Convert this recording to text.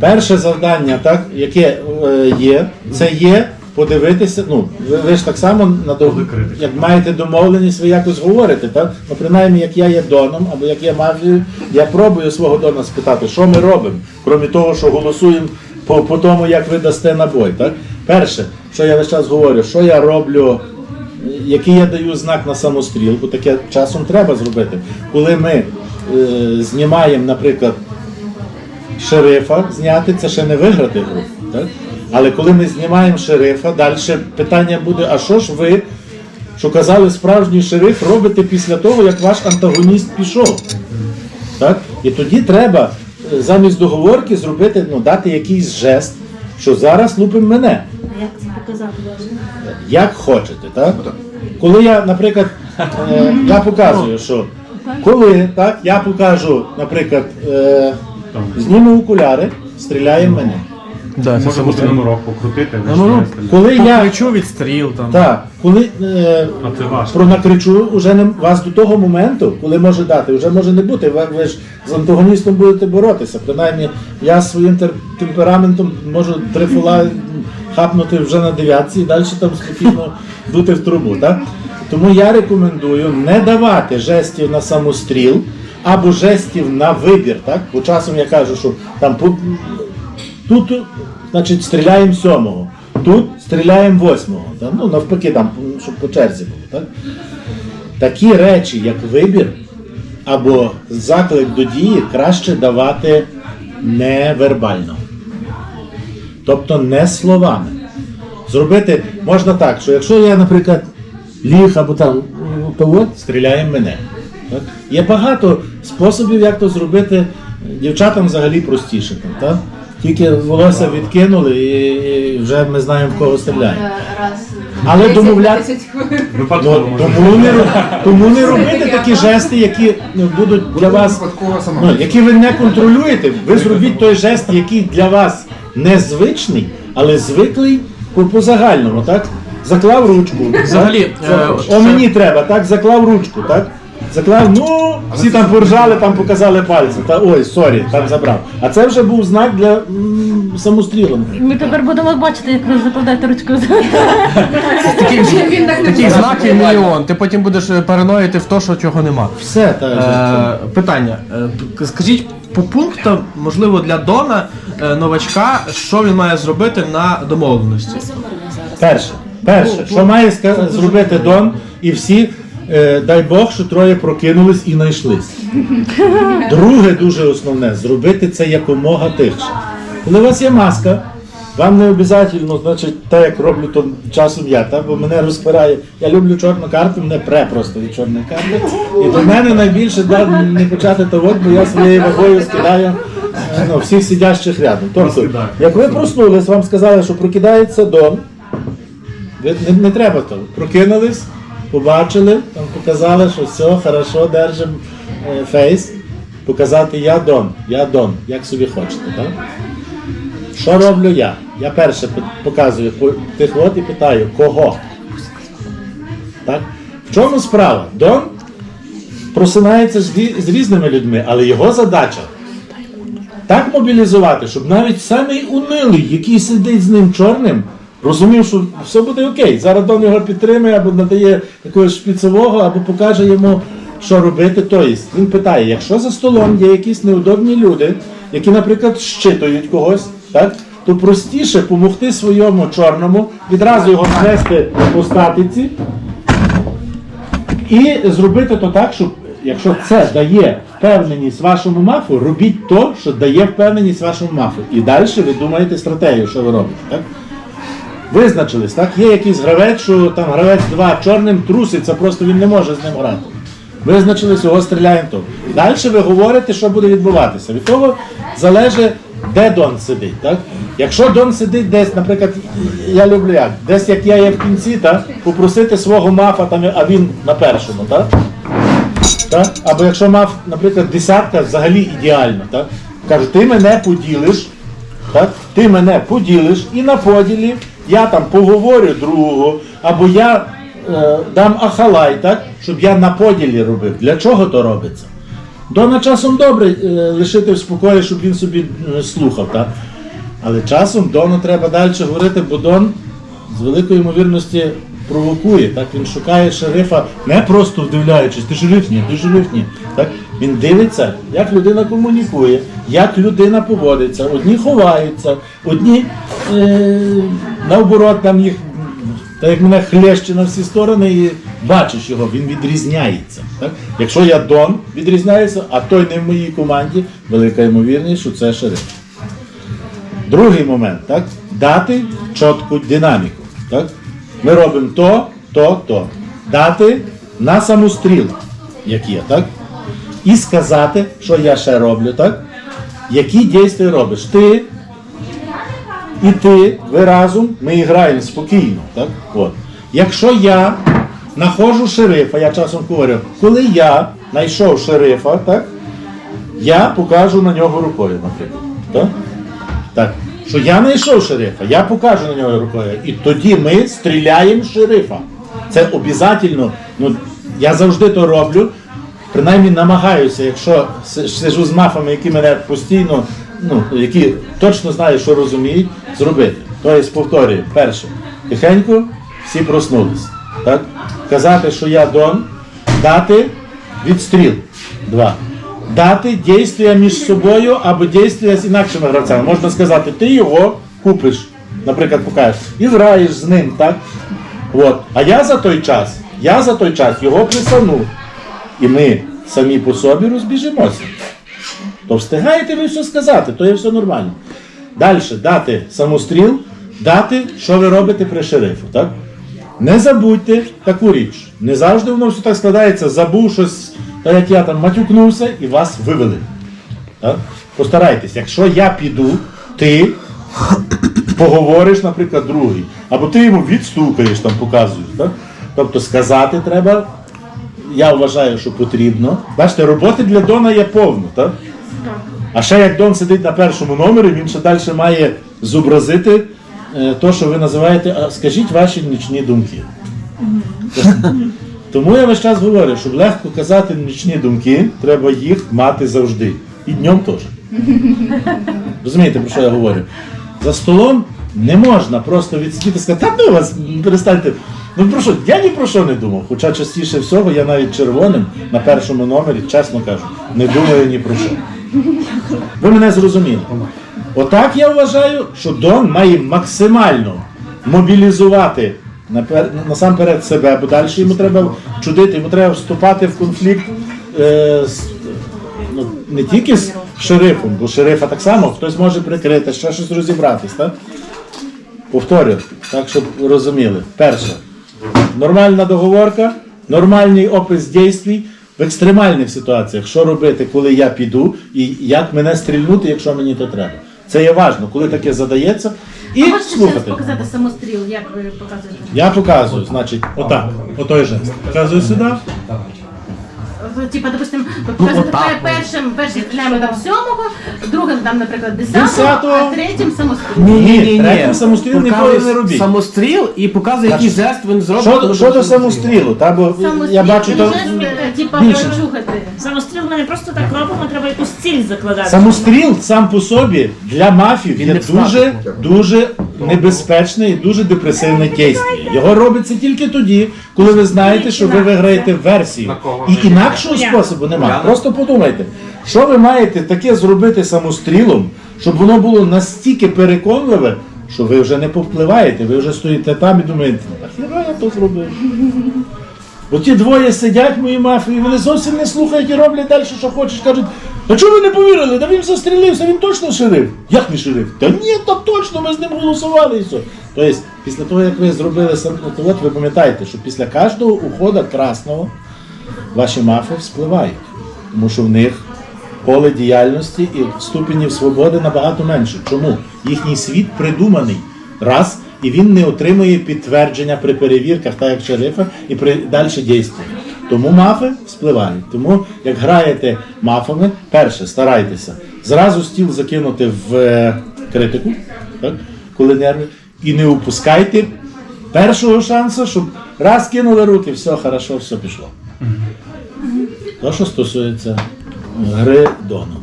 Перше завдання, так, яке е, є, це є подивитися. Ну, ви, ви ж так само на дов- як маєте домовленість, ви якось говорите, так? Ну, принаймні, як я є доном, або як я мафією, я пробую свого дона спитати, що ми робимо, крім того, що голосуємо по, по тому, як ви дасте набой. Так? Перше, що я весь час говорю, що я роблю, який я даю знак на самостріл, бо таке часом треба зробити. Коли ми е, знімаємо, наприклад, шерифа зняти, це ще не виграти гру. Так? Але коли ми знімаємо шерифа, далі питання буде: а що ж ви, що казали справжній шериф, робите після того, як ваш антагоніст пішов? Так? І тоді треба е, замість договорки зробити, ну, дати якийсь жест, що зараз лупимо мене. А як це показати? Як хочете, так? Коли я, наприклад, е, я показую, що коли так, я покажу, наприклад, е, зніму окуляри, стріляє в мене. Да, це Може бути самостріл. номерок покрутити, Ну, ну. Коли я Покричу від стріл там. так, коли е, А це важко. пронакричу, уже не вас до того моменту, коли може дати, вже може не бути. Ви, ви ж з антагоністом будете боротися. Принаймні, я своїм тер- темпераментом можу три фола хапнути вже на дев'ятці і далі там спокійно дути в трубу. Так? Тому я рекомендую не давати жестів на самостріл або жестів на вибір. Так? Бо часом я кажу, що там Тут, значить, стріляємо сьомого, тут стріляємо восьмого. Так? Ну, навпаки, там, щоб по черзі було. Так? Такі речі, як вибір або заклик до дії, краще давати невербально. Тобто не словами. Зробити можна так, що якщо я, наприклад, ліг або там, то от стріляє мене. Так? Є багато способів, як то зробити. Дівчатам взагалі простіше. Там, так? Тільки волосся відкинули і, вже ми знаємо, в кого стріляємо. Але 10 домовля- 10 хвилин. Випадково Ну, тому, не, тому не робити такі жести, які ну, будуть для вас, ну, які ви не контролюєте. Ви зробіть той жест, який для вас незвичний, але звиклий по, по загальному, так? Заклав ручку. Взагалі, так? е, О, мені треба, так? Заклав ручку, так? Заклав, ну, всі там поржали, там показали пальці. Та ой, сорі, там забрав. А це вже був знак для м, самострілу. Ми тепер будемо бачити, як ви закладаєте ручку. Таких, Він так не таких знаків мільйон. Ти потім будеш е, параноїти в те, що чого нема. Все, так. Е, питання. Е, Скажіть по пунктам, можливо, для Дона е, новачка, що він має зробити на домовленості? Перше, перше, що має ска- зробити Дон і всі, дай Бог, що троє прокинулись і знайшлись. Друге, дуже основне, зробити це якомога тихше. Коли у вас є маска, вам не обов'язково, значить, те, як роблю то часом я, та, бо мене розпирає. Я люблю чорну карту, мене пре просто від чорної карти. І до мене найбільше да, не почати того, бо я своєю вагою скидаю е, ну, всіх сидящих рядом. Тобто, як ви проснулись, вам сказали, що прокидається ви не, не треба того. Прокинулись, побачили, там показали, що все, хорошо, держимо е, фейс. Показати я Дон, я Дон, як собі хочете. Так? Що роблю я? Я перше показую тих от і питаю, кого? Так? В чому справа? Дон просинається з різними людьми, але його задача так мобілізувати, щоб навіть самий унилий, який сидить з ним чорним, розумів, що все буде окей. Зараз Дон його підтримує або надає якогось шпіцевого, або покаже йому, що робити. Тобто він питає, якщо за столом є якісь неудобні люди, які, наприклад, щитують когось, так? То простіше допомогти своєму чорному, відразу його знести по статиці, і зробити то так, щоб якщо це дає впевненість вашому мафу, робіть то, що дає впевненість вашому мафу. І далі ви думаєте стратегію, що ви робите. Так? Визначились, так? Є якийсь гравець, що там гравець 2 чорним труситься, просто він не може з ним грати. Визначились, його стріляємо то. Далі ви говорите, що буде відбуватися. Від того залежить, де Дон сидить. Так? Якщо Дон сидить десь, наприклад, я люблю як, десь як я є в кінці, так? попросити свого мафа, там, а він на першому. Так? Так? Або якщо мав, наприклад, десятка, взагалі ідеально. Так? Кажу, ти мене поділиш, так? ти мене поділиш і на поділі я там поговорю другого, або я е, дам ахалай, так? щоб я на поділі робив. Для чого то робиться? Дона часом добре е, лишити в спокої, щоб він собі е, слухав. Так? Але часом Дону треба далі говорити, бо Дон з великої ймовірності провокує. Так? Він шукає шерифа, не просто вдивляючись, ти шериф ні, ти шериф ні. Так? Він дивиться, як людина комунікує, як людина поводиться. Одні ховаються, одні е, наоборот там їх. Та як мене хлеще на всі сторони і бачиш його, він відрізняється. Так? Якщо я Дон відрізняється, а той не в моїй команді, велика ймовірність, що це шериф. Другий момент, так? дати чітку динаміку. Так? Ми робимо то, то, то. Дати на самостріл, як є, так? І сказати, що я ще роблю, так? Які дійства робиш? Ти і ти, ви разом, ми граємо спокійно. Так? От. Якщо я знаходжу шерифа, я часом говорю, коли я знайшов шерифа, так, я покажу на нього рукою, наприклад. Так? Так. Що я знайшов шерифа, я покажу на нього рукою. І тоді ми стріляємо шерифа. Це обов'язково. Ну, я завжди то роблю. Принаймні намагаюся, якщо си- сижу з мафами, які мене постійно, ну, які точно знають, що розуміють, зробити. Тобто, повторюю, перше, тихенько всі проснулись. Так? Казати, що я Дон, дати відстріл. Два. Дати дійства між собою або дійства з інакшими гравцями. Можна сказати, ти його купиш, наприклад, покажеш, і граєш з ним, так? От. А я за той час, я за той час його присану. І ми самі по собі розбіжимося. То встигаєте ви все сказати, то є все нормально. Далі дати самостріл, дати, що ви робите при шерифу. Так? Не забудьте таку річ. Не завжди воно все так складається, забув щось, так як я там матюкнувся і вас вивели. Так? Постарайтесь, якщо я піду, ти поговориш, наприклад, другий, або ти йому відстукаєш, там показуєш. Так? Тобто сказати треба, я вважаю, що потрібно. Бачите, роботи для Дона є повно, так? А ще як Дон сидить на першому номері, він ще далі має зобразити е, то, що ви називаєте, а скажіть ваші нічні думки. Тому я весь час говорю, щоб легко казати нічні думки, треба їх мати завжди. І днем теж. Розумієте, про що я говорю? За столом не можна просто відсидіти і сказати, та ну вас перестаньте. Ну про що? Я ні про що не думав. Хоча частіше всього я навіть червоним на першому номері, чесно кажу, не думаю ні про що. Ви мене зрозуміли. Отак я вважаю, що Дон має максимально мобілізувати насамперед себе, бо далі йому треба чудити, йому треба вступати в конфлікт е, з, ну, не тільки з шерифом, бо шерифа так само хтось може прикрити, ще щось розібратись. Так? Повторюю, так щоб розуміли. Перше, нормальна договорка, нормальний опис дійствій в екстремальних ситуаціях, що робити, коли я піду, і як мене стрільнути, якщо мені то треба. Це є важливо, коли таке задається. І А можете ще раз слухати. показати самостріл, як ви показуєте? Я показую, значить, отак, отой жест. Показую сюди. Ви, Типа, допустим, ви показуєте отак першим, першим стріляємо там сьомого, другим там, наприклад, десятого, Десятого. а третім самостріл. Ні, третій самостріл ніколи не робіть. Самостріл і показує, який жест він зробить. Що, що до самострілу? Та, бо Самостріл, я бачу, то е, типа, прочухати. Самостріл ми не просто так робимо, треба якусь ціль закладати. самостріл сам по собі для мафів є не дуже, дуже небезпечне і дуже депресивне дійство. Його робиться тільки тоді, коли ви знаєте, що ви виграєте версію. І інакшого способу немає. Просто подумайте, що ви маєте таке зробити самострілом, щоб воно було настільки переконливе, що ви вже не повпливаєте, ви вже стоїте там і думаєте, а хіба я то зробив? Бо ті двоє сидять мої мафії, вони зовсім не слухають і роблять далі, що хочуть. Кажуть, а чого ви не повірили? Та він застрілився, він точно шериф. Як не шериф? Та ні, то точно, ми з ним голосували і все. Тобто, після того, як ви зробили сам, ви пам'ятаєте, що після кожного уходу красного ваші мафи вспливають. Тому що в них поле діяльності і ступенів свободи набагато менше. Чому? Їхній світ придуманий. Раз, і він не отримує підтвердження при перевірках, так як шерифа, і при далі дійстві. Тому мафи вспливають. Тому, як граєте мафами, перше, старайтеся зразу стіл закинути в е, критику, так, коли нерви, і не упускайте першого шансу, щоб раз кинули руки, все хорошо, все пішло. То, що стосується гри Дону.